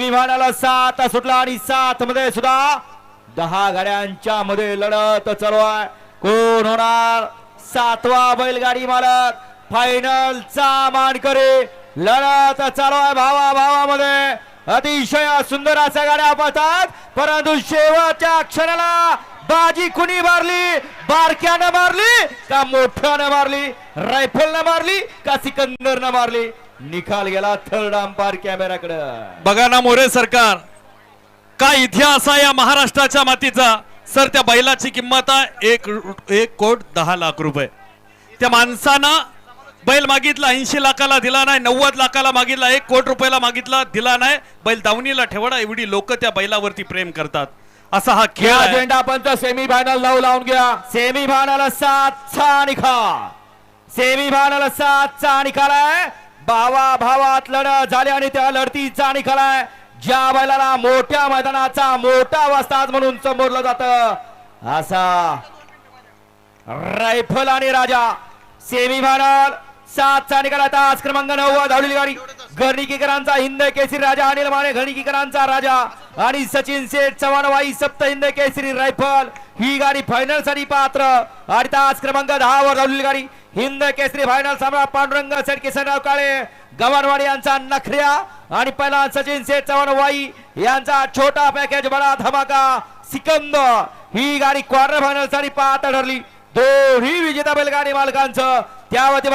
विमानाला सात सुटला आणि सात मध्ये सुद्धा दहा गाड्यांच्या मध्ये लढत चालू आहे. कोण होणार? सातवा बैलगाडी मालक. फायनलचा मानकरी लढत चालू आहे भावा भावामध्ये अतिशय सुंदर अशा गाड्या पाहतात परंतु शेवटच्या क्षणाला बाजी कुणी मारली? बारक्यानं मारली का मोठ्यानं मारली? रायफलनं मारली का सिकंदरनं मारली? निकाल गेला थर्ड अंपायर कॅमेराकडे बघा ना मोरे सरकार काय इतिहास आहे या महाराष्ट्राच्या मातीचा? सर त्या बैलाची किंमत आहे एक एक कोट दहा लाख रुपये. त्या माणसानं बैल मागितला ऐंशी लाखाला दिला नाही नव्वद लाखाला मागितला एक कोट रुपयाला मागितला दिला नाही. बैल दावणीला ठेवडा एवढी लोक त्या बैलावरती प्रेम करतात. असा हा खेळ. झेंडा पंच सेमी फायनल लावून लावून घ्या. सेमी फायनल सातचा निकाल. सेमी फायनल सातचा निकाल आहे. भावा भावात लढत झाली आणि त्या लढतीचा निकाल आहे ज्या बैलाला मोठ्या मैदानाचा मोठा वस्ताद म्हणून संबोधलं जात असा रायफल आणि राजा सेमी फायनल सातचा निकाल आता आज क्रमांक नव्वद धावलेली गाडी. घरणिकीकरांचा हिंद केसरी राजा अनिल माने घरणिकीकरांचा राजा आणि सचिन शेठ चव्हाण वाई सप्त हिंद केसरी रायफल. ही गाडी फायनलसाठी पात्र. आणि तास क्रमांक दहा वर धावलेली गाडी. हिंद केसरी फायनल सामना पांडुरंग सेठ किसनराव काळे गव्हाणवाडी यांचा नखऱ्या आणि पहिला सचिन शेठ चव्हाण वाई यांचा छोटा पॅकेज बडा धमाका सिकंद. ही गाडी क्वार्टर फायनलसाठी पात ठरली. दोन्ही विजेता बैलगाडी मालकांचं त्यावरती